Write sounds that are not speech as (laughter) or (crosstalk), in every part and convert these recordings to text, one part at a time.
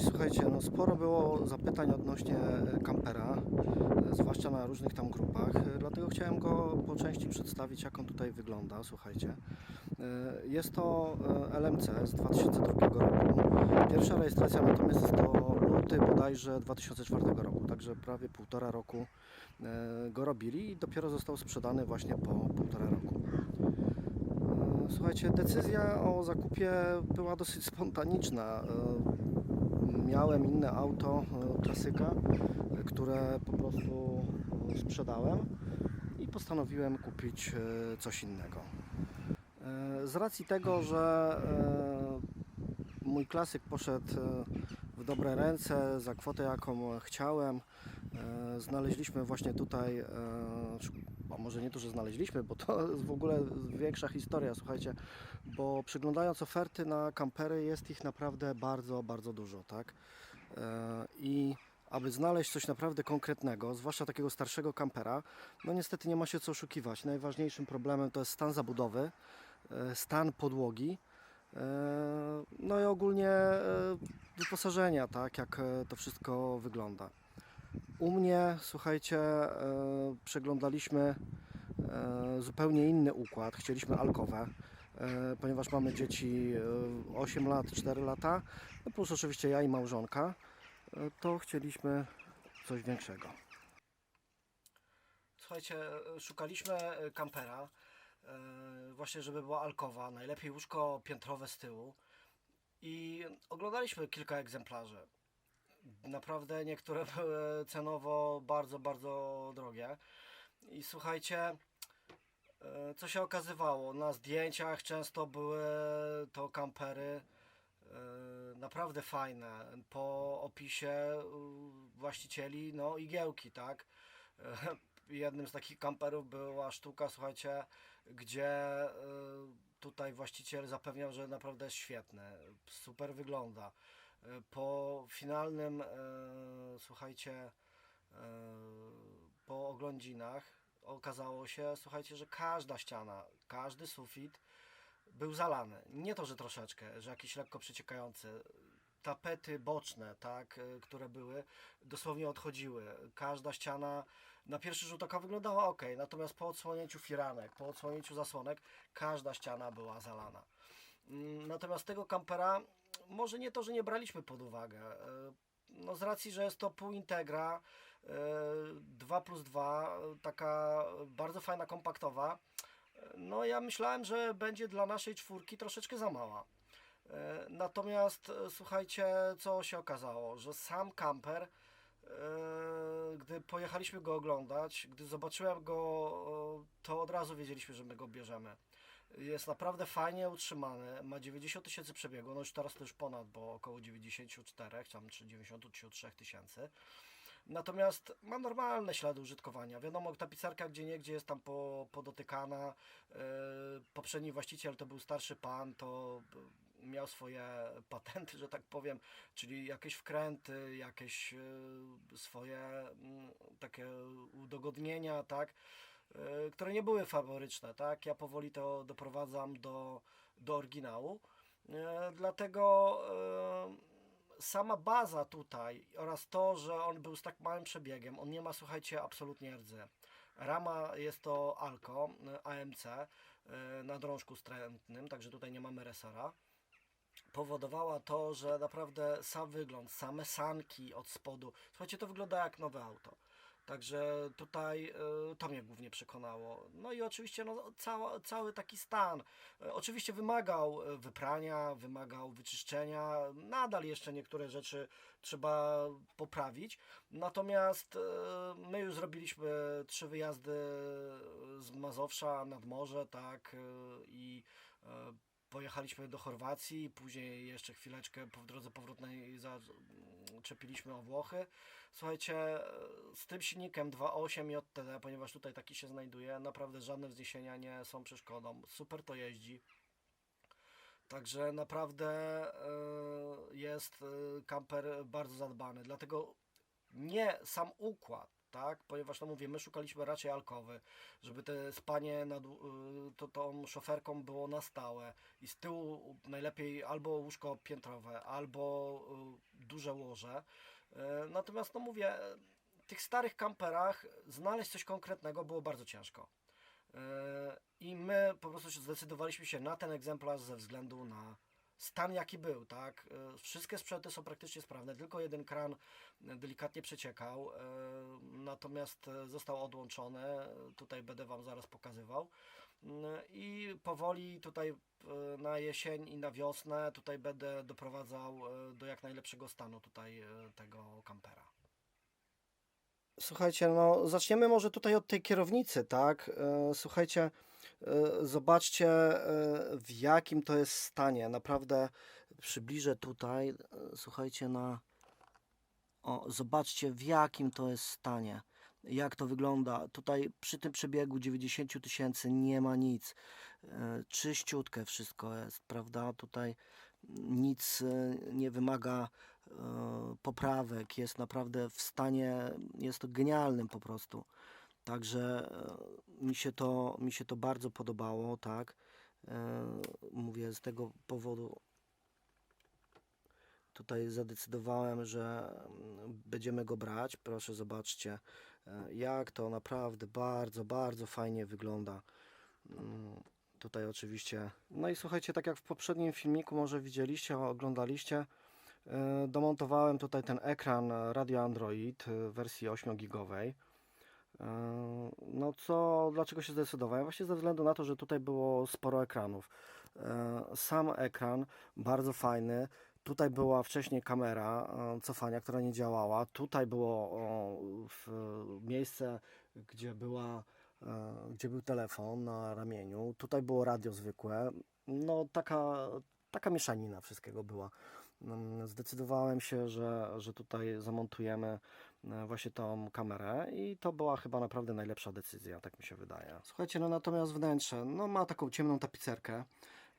Słuchajcie, no sporo było zapytań odnośnie e, kampera, e, zwłaszcza na różnych tam grupach, e, dlatego chciałem go po części przedstawić, jak on tutaj wygląda, słuchajcie. Jest to LMC z 2002 roku. Pierwsza rejestracja natomiast jest to luty bodajże 2004 roku, także prawie półtora roku go robili i dopiero został sprzedany właśnie po półtora roku. Słuchajcie, decyzja o zakupie była dosyć spontaniczna. Miałem inne auto, e, klasyka, e, które po prostu e, sprzedałem i postanowiłem kupić coś innego. Z racji tego, że mój klasyk poszedł w dobre ręce za kwotę, jaką chciałem, znaleźliśmy właśnie tutaj, a może nie to, że znaleźliśmy, bo to jest w ogóle większa historia, słuchajcie, bo przyglądając oferty na kampery jest ich naprawdę bardzo, bardzo dużo, tak? E, I aby znaleźć coś naprawdę konkretnego, zwłaszcza takiego starszego kampera, no niestety nie ma się co oszukiwać. Najważniejszym problemem to jest stan zabudowy, e, stan podłogi, e, no i ogólnie wyposażenia, tak, jak to wszystko wygląda. U mnie, słuchajcie, e, przeglądaliśmy e, zupełnie inny układ. Chcieliśmy alkowę, e, ponieważ mamy dzieci e, 8 lat, 4 lata, no plus oczywiście ja i małżonka, to chcieliśmy coś większego. Słuchajcie, szukaliśmy kampera, właśnie żeby była alkowa, najlepiej łóżko piętrowe z tyłu i oglądaliśmy kilka egzemplarzy. Naprawdę niektóre (laughs) były cenowo bardzo, bardzo drogie. I słuchajcie, e, co się okazywało? Na zdjęciach często były to kampery e, naprawdę fajne. Po opisie e, właścicieli, no igiełki, tak? (laughs) Jednym z takich kamperów była sztuka, słuchajcie, gdzie tutaj właściciel zapewniał, że naprawdę jest świetny, super wygląda. E, Po finalnym, e, słuchajcie, e, po oglądzinach okazało się, słuchajcie, że każda ściana, każdy sufit był zalany. Nie to, że troszeczkę, że jakiś lekko przeciekający. Tapety boczne, tak, y, które były, dosłownie odchodziły. Każda ściana na pierwszy rzut oka wyglądała ok, natomiast po odsłonięciu firanek, po odsłonięciu zasłonek, każda ściana była zalana. Mm, Natomiast tego kampera, może nie to, że nie braliśmy pod uwagę. y, No z racji, że jest to półintegra, y, 2 plus 2, y, taka bardzo fajna, kompaktowa. No ja myślałem, że będzie dla naszej czwórki troszeczkę za mała. E, Natomiast e, słuchajcie, co się okazało, że sam kamper, e, gdy pojechaliśmy go oglądać, gdy zobaczyłem go, e, to od razu wiedzieliśmy, że my go bierzemy. Jest naprawdę fajnie utrzymany, ma 90 tysięcy przebiegu, no już teraz to już ponad, bo około 94, tam czy 93 tysięcy. Natomiast ma normalne ślady użytkowania. Wiadomo, tapicerka gdzie niegdzie jest tam po, podotykana. Yy, poprzedni właściciel to był starszy pan, to miał swoje patenty, że tak powiem, czyli jakieś wkręty, jakieś yy, swoje mm, takie udogodnienia, tak, które nie były faworyczne, tak. Ja powoli to doprowadzam do, do oryginału. Yy, Dlatego yy, sama baza tutaj oraz to, że on był z tak małym przebiegiem, on nie ma, słuchajcie, absolutnie rdzy. Rama jest to Alco y, AMC y, na drążku strętnym, także tutaj nie mamy resora. Powodowała to, że naprawdę sam wygląd, same sanki od spodu, słuchajcie, to wygląda jak nowe auto. Także tutaj y, to mnie głównie przekonało. No i oczywiście no, cała, cały taki stan. Y, Oczywiście wymagał y, wyprania, wymagał wyczyszczenia. Nadal jeszcze niektóre rzeczy trzeba poprawić. Natomiast my już zrobiliśmy trzy wyjazdy z Mazowsza nad morze, tak, i pojechaliśmy do Chorwacji, później jeszcze chwileczkę po drodze powrotnej zaczepiliśmy o Włochy. Słuchajcie, z tym silnikiem 2.8 JTD, ponieważ tutaj taki się znajduje, naprawdę żadne wzniesienia nie są przeszkodą. Super to jeździ. Także naprawdę e, jest e, kamper bardzo zadbany. Dlatego nie sam układ, tak? Ponieważ no mówię, my szukaliśmy raczej alkowy, żeby te spanie nad, y, to, tą szoferką było na stałe i z tyłu najlepiej albo łóżko piętrowe, albo y, duże łoże. E, Natomiast, no mówię, w tych starych kamperach znaleźć coś konkretnego było bardzo ciężko. I my po prostu zdecydowaliśmy się na ten egzemplarz ze względu na stan jaki był, tak? E, Wszystkie sprzęty są praktycznie sprawne, tylko jeden kran e, delikatnie przeciekał, e, natomiast został odłączony, tutaj będę Wam zaraz pokazywał. I powoli tutaj na jesień i na wiosnę tutaj będę doprowadzał do jak najlepszego stanu tutaj tego kampera. Słuchajcie, no zaczniemy może tutaj od tej kierownicy, tak? E, Słuchajcie, e, zobaczcie e, w jakim to jest stanie. Naprawdę przybliżę tutaj, słuchajcie, na... O, zobaczcie w jakim to jest stanie. Jak to wygląda. Tutaj przy tym przebiegu 90 000 tysięcy nie ma nic. Czyściutkie wszystko jest, prawda? Tutaj nic e, nie wymaga e, poprawek. Jest naprawdę w stanie, jest to genialnym po prostu. Także e, mi się to, mi się to bardzo podobało, tak. Mówię z tego powodu tutaj zadecydowałem, że mm, będziemy go brać. Proszę zobaczcie, jak to naprawdę bardzo, bardzo fajnie wygląda. Tutaj oczywiście. No i słuchajcie, tak jak w poprzednim filmiku może widzieliście, oglądaliście, e, domontowałem tutaj ten ekran Radio Android w wersji 8 gigowej. E, No co, dlaczego się zdecydowałem? Właśnie ze względu na to, że tutaj było sporo ekranów. Sam ekran bardzo fajny. Tutaj była wcześniej kamera cofania, która nie działała. Tutaj było miejsce, gdzie była, gdzie był telefon na ramieniu. Tutaj było radio zwykłe. No taka, taka mieszanina wszystkiego była. Mm, Zdecydowałem się, że, że tutaj zamontujemy e, właśnie tą kamerę i to była chyba naprawdę najlepsza decyzja, tak mi się wydaje. Słuchajcie, no natomiast wnętrze, no ma taką ciemną tapicerkę.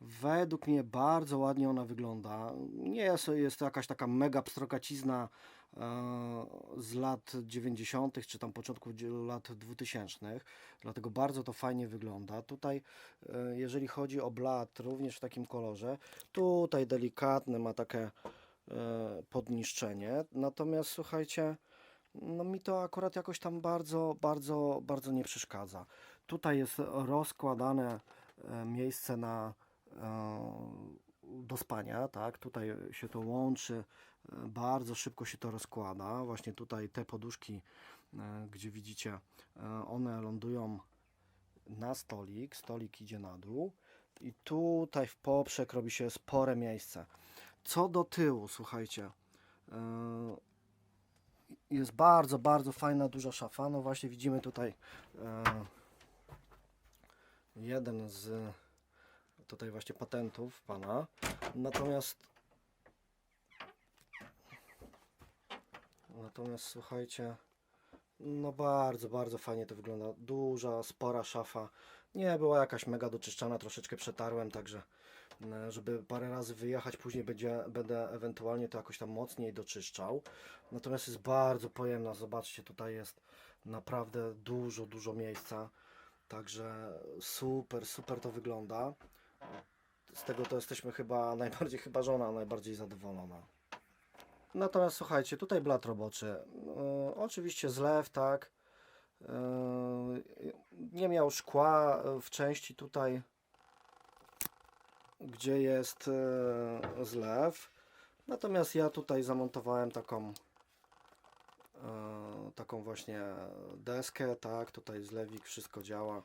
Według mnie bardzo ładnie ona wygląda. Nie jest, jest to jakaś taka mega pstrokacizna e, z lat 90. czy tam początku lat 2000. Dlatego bardzo to fajnie wygląda. Tutaj, e, jeżeli chodzi o blat, również w takim kolorze, tutaj delikatne ma takie e, podniszczenie. Natomiast słuchajcie, no mi to akurat jakoś tam bardzo, bardzo, bardzo nie przeszkadza. Tutaj jest rozkładane miejsce na do spania, tak? Tutaj się to łączy, e, bardzo szybko się to rozkłada. Właśnie tutaj te poduszki, e, gdzie widzicie, e, one lądują na stolik, stolik idzie na dół i tutaj w poprzek robi się spore miejsce. Co do tyłu, słuchajcie, e, jest bardzo, bardzo fajna, duża szafa. No właśnie widzimy tutaj e, jeden z tutaj właśnie patentów pana. Natomiast natomiast słuchajcie, no bardzo, bardzo fajnie to wygląda. Duża, spora szafa. Nie była jakaś mega doczyszczana, troszeczkę przetarłem, także e, żeby parę razy wyjechać, później będzie, będę ewentualnie to jakoś tam mocniej doczyszczał. Natomiast jest bardzo pojemna, zobaczcie, tutaj jest naprawdę dużo, dużo miejsca. Także super, super to wygląda. Z tego to jesteśmy chyba (laughs) najbardziej, chyba żona najbardziej zadowolona. Natomiast słuchajcie, tutaj blat roboczy. E, oczywiście zlew, tak. E, nie miał szkła e, w części tutaj, gdzie jest zlew. Natomiast ja tutaj zamontowałem taką taką właśnie deskę, tak, tutaj zlewik, wszystko działa.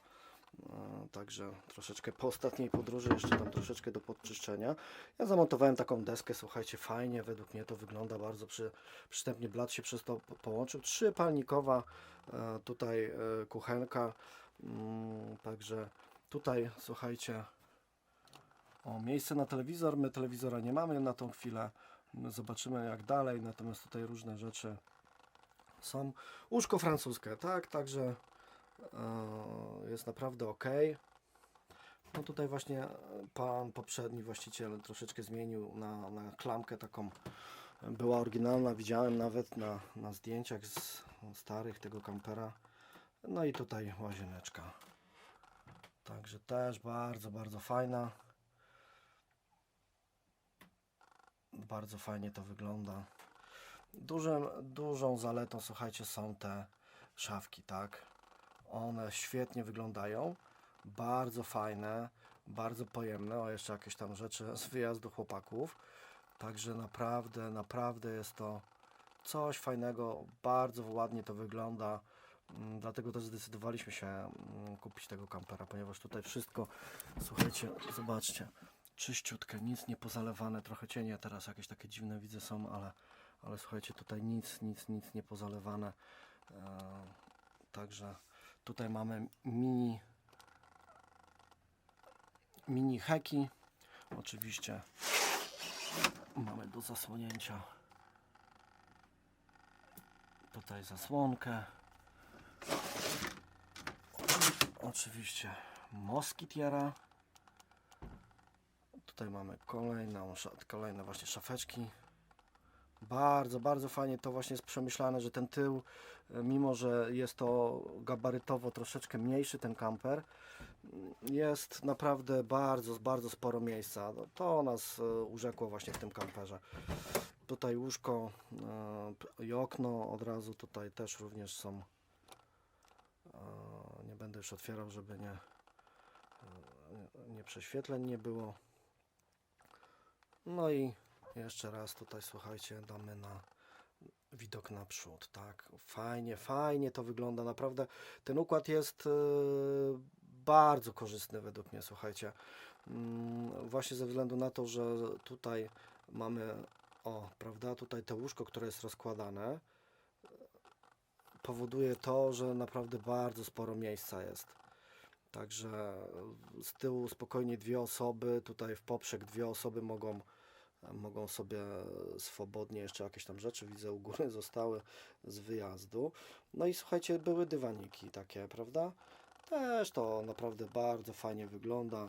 E, Także troszeczkę po ostatniej podróży jeszcze tam troszeczkę do podczyszczenia. Ja zamontowałem taką deskę, słuchajcie, fajnie, według mnie to wygląda bardzo przy, przystępnie. Blat się przez to po- połączył. Trzypalnikowa e, tutaj e, kuchenka. Mm, Także tutaj, słuchajcie, o miejsce na telewizor. My telewizora nie mamy na tą chwilę. My Zobaczymy jak dalej, natomiast tutaj różne rzeczy są. Łóżko francuskie, tak, także jest naprawdę ok. No tutaj właśnie pan poprzedni właściciel troszeczkę zmienił na, na klamkę taką. Była oryginalna, widziałem nawet na, na zdjęciach z starych tego kampera. No i tutaj łazieneczka. Także też bardzo, bardzo fajna. Bardzo fajnie to wygląda. Dużym, dużą zaletą, słuchajcie, są te szafki, tak? One świetnie wyglądają, bardzo fajne, bardzo pojemne. O, jeszcze jakieś tam rzeczy z wyjazdu chłopaków. Także naprawdę, naprawdę jest to coś fajnego, bardzo ładnie to wygląda. Mm, Dlatego też zdecydowaliśmy się mm, kupić tego kampera, ponieważ tutaj wszystko, słuchajcie, zobaczcie, czyściutkie, nic nie pozalewane, trochę cienie teraz jakieś takie dziwne widzę są, ale, ale słuchajcie, tutaj nic, nic, nic nie pozalewane. E, także tutaj mamy mini mini heki. Oczywiście mamy do zasłonięcia tutaj zasłonkę. Oczywiście moskitiera. Tutaj mamy kolejną, kolejne właśnie szafeczki. Bardzo, bardzo fajnie to właśnie jest przemyślane, że ten tył, e, mimo że jest to gabarytowo troszeczkę mniejszy ten kamper, jest naprawdę bardzo, bardzo sporo miejsca. No, To nas e, urzekło właśnie w tym kamperze. Tutaj łóżko e, i okno od razu tutaj też również są. Nie będę już otwierał, żeby nie- nie prześwietleń nie było. No i jeszcze raz tutaj słuchajcie, damy na widok naprzód, tak. Fajnie, fajnie to wygląda, naprawdę. Ten układ jest e, bardzo korzystny według mnie, słuchajcie. Mm, Właśnie ze względu na to, że tutaj mamy, o, prawda, tutaj to łóżko, które jest rozkładane, powoduje to, że naprawdę bardzo sporo miejsca jest. Także z tyłu spokojnie dwie osoby, tutaj w poprzek dwie osoby mogą, mogą sobie swobodnie jeszcze jakieś tam rzeczy, widzę u góry (laughs) zostały z wyjazdu. No i słuchajcie, były dywaniki takie, prawda? Też to naprawdę bardzo fajnie wygląda.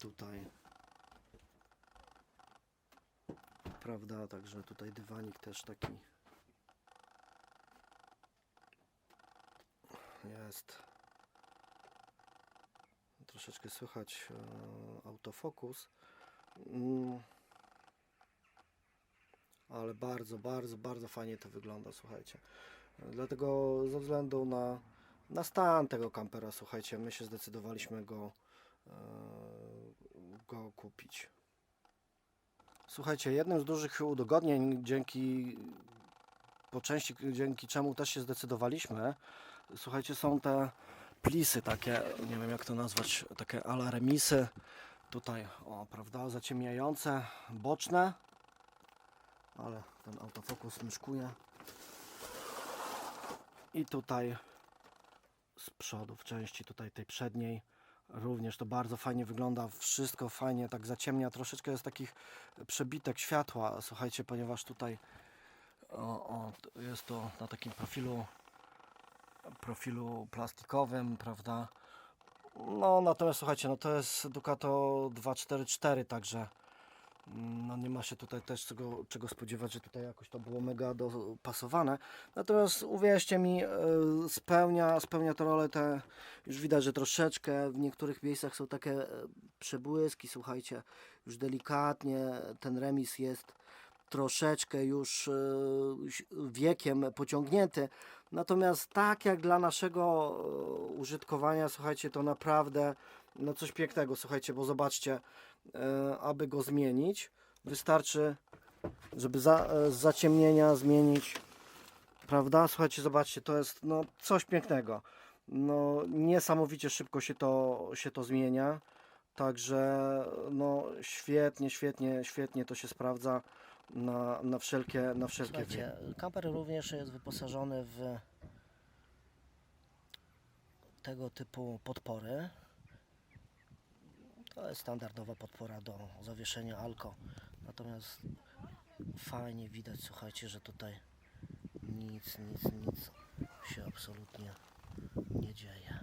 Tutaj. Prawda, także tutaj dywanik też taki jest. Troszeczkę słychać e, autofokus. Ale bardzo, bardzo, bardzo fajnie to wygląda, słuchajcie. Dlatego ze względu na, na stan tego kampera, słuchajcie, my się zdecydowaliśmy go, e, go kupić. Słuchajcie, jednym z dużych udogodnień, dzięki po części dzięki czemu też się zdecydowaliśmy, słuchajcie, są te plisy takie, nie wiem jak to nazwać, takie ala remisy. Tutaj, o, prawda, zaciemniające, boczne, ale ten autofokus myszkuje. I tutaj z przodu, w części tutaj tej przedniej, również to bardzo fajnie wygląda, wszystko fajnie tak zaciemnia, troszeczkę jest takich przebitek światła, słuchajcie, ponieważ tutaj o, o, jest to na takim profilu profilu plastikowym, prawda? No natomiast słuchajcie, no to jest Ducato 244, także no nie ma się tutaj też czego, czego spodziewać, że tutaj jakoś to było mega dopasowane. Natomiast uwierzcie mi, e, spełnia, spełnia to rolę te, już widać, że troszeczkę w niektórych miejscach są takie e, przebłyski, słuchajcie, już delikatnie ten remis jest troszeczkę już e, wiekiem pociągnięty. Natomiast tak jak dla naszego użytkowania, słuchajcie, to naprawdę no coś pięknego, słuchajcie, bo zobaczcie, aby go zmienić, wystarczy, żeby za, e, z zaciemnienia zmienić, prawda? Słuchajcie, zobaczcie, to jest no coś pięknego. No niesamowicie szybko się to, się to zmienia. Także no świetnie, świetnie, świetnie to się sprawdza na, na wszelkie, na wszelkie Słuchajcie, kamper również jest wyposażony w tego typu podpory. To jest standardowa podpora do zawieszenia alko. Natomiast fajnie widać, słuchajcie, że tutaj nic, nic, nic się absolutnie nie dzieje.